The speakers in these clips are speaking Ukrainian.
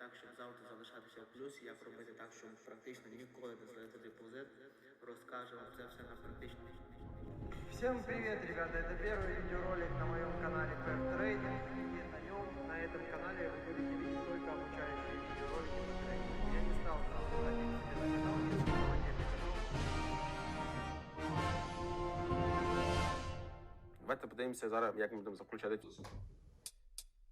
так, щоб завжди залишатися в плюсі, як робити так, щоб практично ніколи не злити депозит. Розкажу вам це все на практичному. Всем привет, ребята! Это первый видеоролик на моем канале Fair Trading. И на нем, на этом канале вы будете видеть только обучающие видеоролики по трейдингу. Я не стал сразу ставить себе на канал, я создал отдельный канал. Давайте подивимося зараз, як ми будемо заключати цю суму.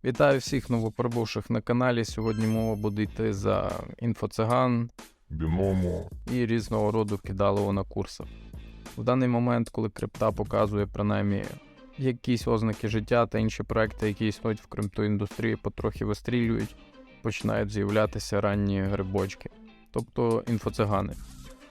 Вітаю всіх новоприбувших на каналі. Сьогодні мова буде йти за інфоциган біному, і різного роду кидалово на курсах. В даний момент, коли крипта показує принаймні якісь ознаки життя та інші проекти, які існують в криптоіндустрії, потрохи вистрілюють, починають з'являтися ранні грибочки, тобто інфоцигани.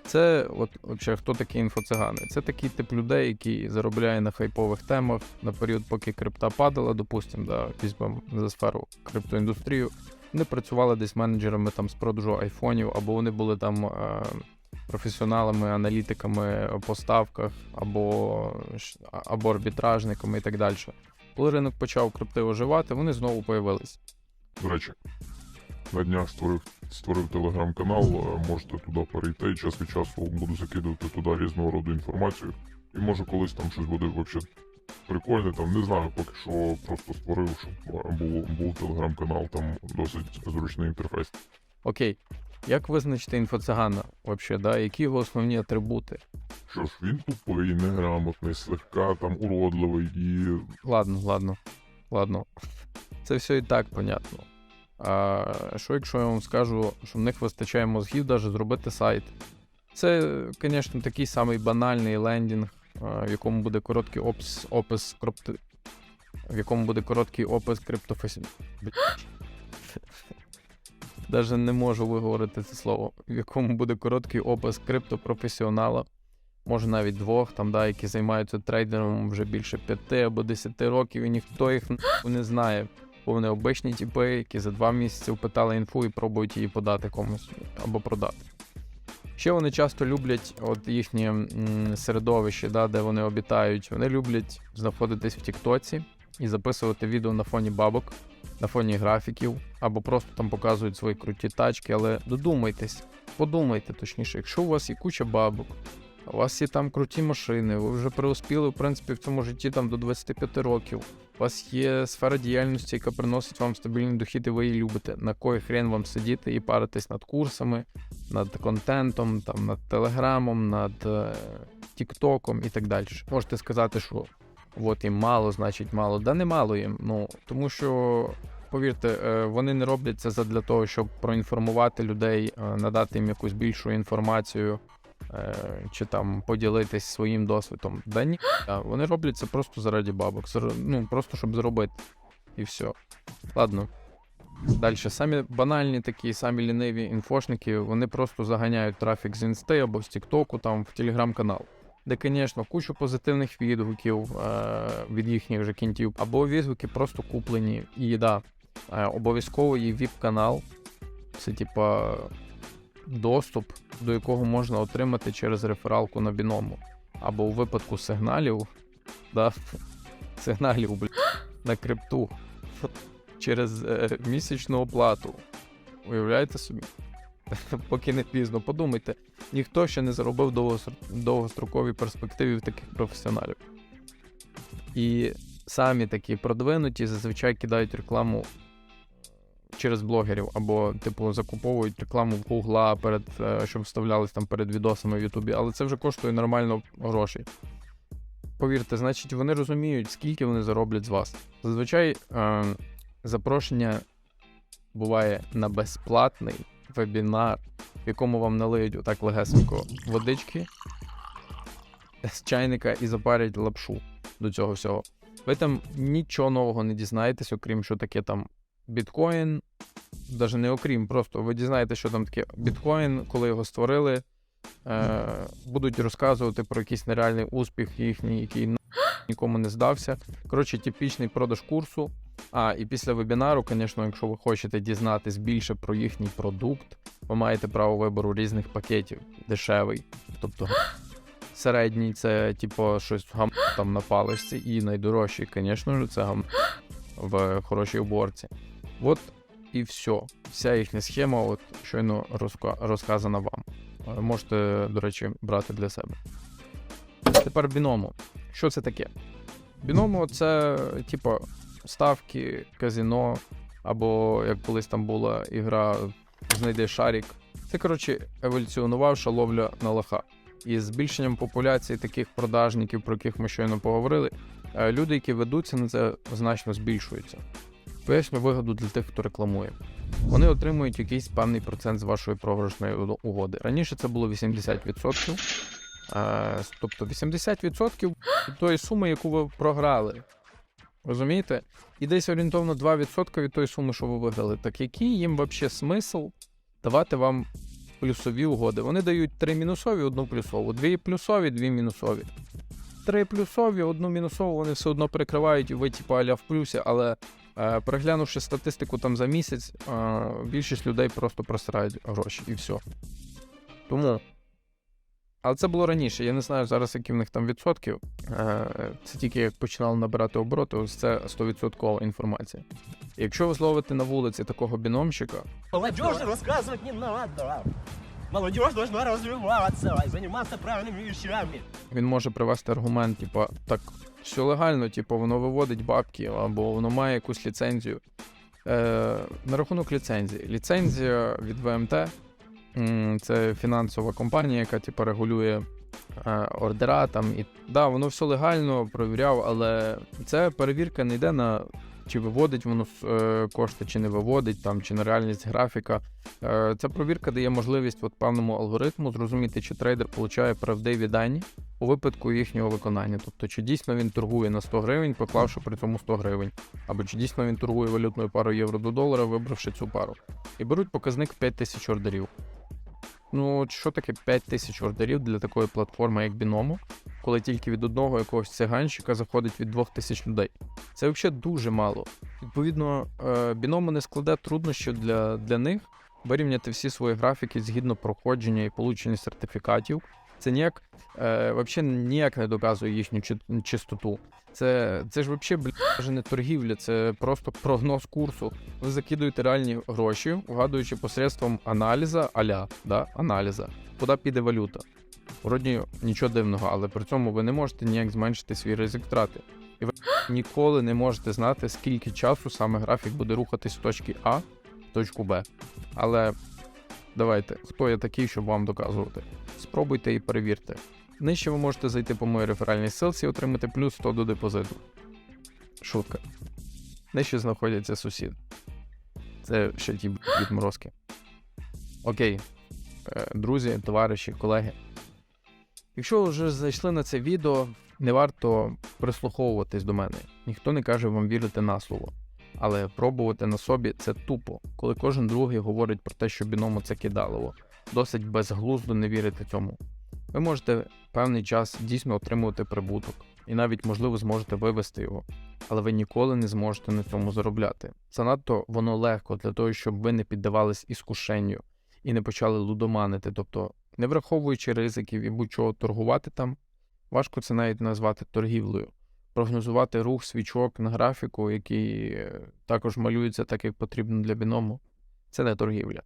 Це, от, взагалі, хто такі інфоцигани? Це такий тип людей, який заробляє на хайпових темах на період, поки крипта падала, допустимо, да, візьмемо за сферу криптоіндустрію. Вони працювали десь менеджерами там з продажу айфонів, або вони були там е, професіоналами, аналітиками по ставках, або, або арбітражниками і так далі. Коли ринок почав крипти оживати, вони знову появились. до речі, на днях створив, створив телеграм-канал, можете туди перейти, час від часу буду закидувати туди різного роду інформацію. І може колись там щось буде взагалі прикольне, там не знаю, поки що просто створив, щоб був, був телеграм-канал, там досить зручний інтерфейс. Окей, як визначити інфоцигана? Вообще, да? Які його основні атрибути? Що ж, він тупий, неграмотний, слегка там уродливий і Ладно, ладно, ладно. Це все і так понятно. А що якщо я вам скажу, що в них вистачає мозгів навіть зробити сайт? Це, звісно, такий самий банальний лендінг, в якому буде короткий опис, опис крипто... в якому буде короткий опис криптофесі. Даже не можу виговорити це слово, в якому буде короткий опис криптопрофесіонала, може навіть двох, там, да, які займаються трейдером вже більше п'яти або десяти років, і ніхто їх не знає. Бо вони обичні тіпи, які за два місяці впитали інфу і пробують її подати комусь або продати. Ще вони часто люблять от їхнє середовище, да, де вони обітають. Вони люблять знаходитись в Тіктоці і записувати відео на фоні бабок, на фоні графіків, або просто там показують свої круті тачки. Але додумайтесь, подумайте точніше, якщо у вас є куча бабок, у вас є там круті машини, ви вже преуспіли, в принципі, в цьому житті там до 25 років. У вас є сфера діяльності, яка приносить вам стабільний дохід, і ви її любите. На кой хрен вам сидіти і паритись над курсами, над контентом, там, над телеграмом, над е, тіктоком і так далі. Можете сказати, що от їм мало, значить мало. Да не мало їм. Ну тому що. Повірте, е, вони не роблять це задля того, щоб проінформувати людей, е, надати їм якусь більшу інформацію, чи там поділитись своїм досвідом. Да ні, вони роблять це просто заради бабок, ну просто щоб зробити. І все. Ладно. Далі, самі банальні такі, самі ліниві інфошники, вони просто заганяють трафік з інсти або з Тіктоку, там в телеграм-канал. Де, звісно, кучу позитивних відгуків е- від їхніх же кінтів, або відгуки просто куплені. І да, е- обов'язково є віп-канал. Це типа доступ, до якого можна отримати через рефералку на біному. Або у випадку сигналів, да, сигналів бля, на крипту через е, місячну оплату. Уявляєте собі? Поки не пізно, подумайте, ніхто ще не заробив довгостр- довгостроковій перспективі в таких професіоналів. І самі такі продвинуті зазвичай кидають рекламу через блогерів, або, типу, закуповують рекламу в Гугла, перед, е, щоб вставлялись там перед відосами в Ютубі, але це вже коштує нормально грошей. Повірте, значить, вони розуміють, скільки вони зароблять з вас. Зазвичай е, запрошення буває на безплатний вебінар, в якому вам налиють отак легесенько водички з чайника і запарять лапшу до цього всього. Ви там нічого нового не дізнаєтесь, окрім що таке там біткоін. Навіть не окрім, просто ви дізнаєтесь, що там таке біткоін, коли його створили. Е, будуть розказувати про якийсь нереальний успіх їхній, який нікому не здався. Коротше, типічний продаж курсу. А, і після вебінару, звісно, якщо ви хочете дізнатись більше про їхній продукт, ви маєте право вибору різних пакетів. Дешевий, тобто середній це, типу, щось гам там на паличці, і найдорожчий, звісно ж, це гам в хорошій уборці. От і все. Вся їхня схема, от щойно розка- розказана вам. Е, Можете, до речі, брати для себе. Тепер біному. Що це таке? Біному це, типу, ставки, казино, або як колись там була ігра Знайди шарик. Це, коротше, еволюціонувавша ловля на лоха. І з збільшенням популяції таких продажників, про яких ми щойно поговорили, е, люди, які ведуться на це, значно збільшуються. Поясню вигоду для тих, хто рекламує. Вони отримують якийсь певний процент з вашої програшної угоди. Раніше це було 80%. Е, тобто 80% від тої суми, яку ви програли. Розумієте? І десь орієнтовно 2% від тої суми, що ви виграли. Так який їм взагалі смисл давати вам плюсові угоди? Вони дають три мінусові, одну плюсову, дві плюсові, дві мінусові. Три плюсові, одну мінусову вони все одно перекривають, і ви типу аля в плюсі, але переглянувши статистику там за місяць, е, більшість людей просто просирають гроші і все. Тому. Але це було раніше. Я не знаю зараз, які в них там відсотків. Е, Це тільки як починали набирати обороти, ось це 100% інформація. Якщо ви зловите на вулиці такого біномщика, Молодежи рассказывать не надо. Молодежь должна развиваться и заниматься правильными вещами. він може привести аргумент, типу, так, все легально, типу, воно виводить бабки, або воно має якусь ліцензію. Е, на рахунок ліцензії. Ліцензія від ВМТ це фінансова компанія, яка типу, регулює е, ордера. Там, і, да, воно все легально, провіряв, але це перевірка не йде на чи виводить воно е, кошти, чи не виводить, там, чи на реальність графіка. Е, Ця провірка дає можливість от певному алгоритму зрозуміти, чи трейдер получає правдиві дані у випадку їхнього виконання. Тобто, чи дійсно він торгує на 100 гривень, поклавши при цьому 100 гривень, або чи дійсно він торгує валютною парою євро до долара, вибравши цю пару. І беруть показник 5 тисяч ордерів. Ну, що таке 5 тисяч ордерів для такої платформи, як Біному, коли тільки від одного якогось циганщика заходить від 2 тисяч людей? Це взагалі дуже мало. Відповідно, Біному не складе труднощів для, для них вирівняти всі свої графіки згідно проходження і получення сертифікатів. Це ніяк, е, вообще ніяк не доказує їхню чистоту. Це, це ж взагалі блядь, не торгівля, це просто прогноз курсу. Ви закидуєте реальні гроші, угадуючи посредством аналіза, аля, да, аналіза, куди піде валюта. Вроді нічого дивного, але при цьому ви не можете ніяк зменшити свій ризик втрати. І ви ніколи не можете знати, скільки часу саме графік буде рухатись з точки А в точку Б. Але давайте, хто я такий, щоб вам доказувати? Спробуйте і перевірте. Нижче ви можете зайти по моїй реферальній ссылці і отримати плюс 100 до депозиту. Шутка. Нижче знаходяться сусід. Це ще ті відморозки. Окей, Е, друзі, товариші, колеги. Якщо ви вже зайшли на це відео, не варто прислуховуватись до мене. Ніхто не каже вам вірити на слово. Але пробувати на собі це тупо, коли кожен другий говорить про те, що біномо це кидалово. Досить безглуздо не вірити цьому. Ви можете певний час дійсно отримувати прибуток, і навіть, можливо, зможете вивести його, але ви ніколи не зможете на цьому заробляти. Занадто воно легко для того, щоб ви не піддавались іскушенню і не почали лудоманити, тобто, не враховуючи ризиків і будь-чого торгувати там, важко це навіть назвати торгівлею. Прогнозувати рух свічок на графіку, який е, також малюється так, як потрібно для біному, це не торгівля.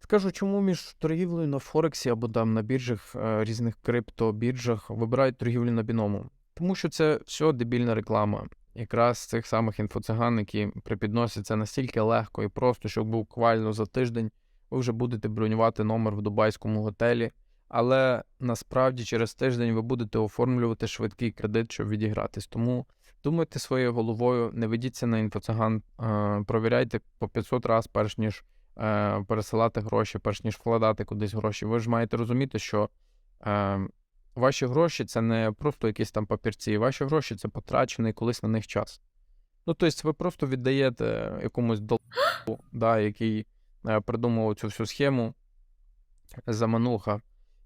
Скажу, чому між торгівлею на Форексі або там на біржах, е, різних криптобіржах вибирають торгівлю на біному? Тому що це все дебільна реклама. Якраз цих самих інфоциган, які припідносяться настільки легко і просто, що буквально за тиждень ви вже будете бронювати номер в дубайському готелі, але насправді через тиждень ви будете оформлювати швидкий кредит, щоб відігратись. Тому думайте своєю головою, не ведіться на інфоциган, е, провіряйте по 500 разів, перш ніж е, пересилати гроші, перш ніж вкладати кудись гроші. Ви ж маєте розуміти, що е, ваші гроші це не просто якісь там папірці, ваші гроші це потрачений колись на них час. Ну, тобто, ви просто віддаєте якомусь долбу, да, який придумав цю всю схему замануха,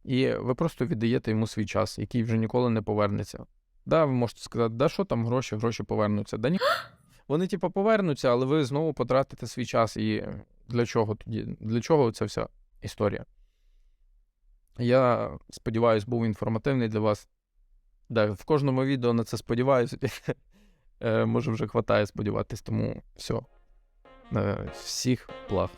і ви просто віддаєте йому свій час, який вже ніколи не повернеться. Да, ви можете сказати, да що там гроші, гроші повернуться. Да ні. Вони, типу, повернуться, але ви знову потратите свій час. І для чого тоді? Для чого ця вся історія? Я сподіваюся, був інформативний для вас. Да, в кожному відео на це сподіваюся. Е, Може, вже хватає сподіватись, тому все. Всіх благ.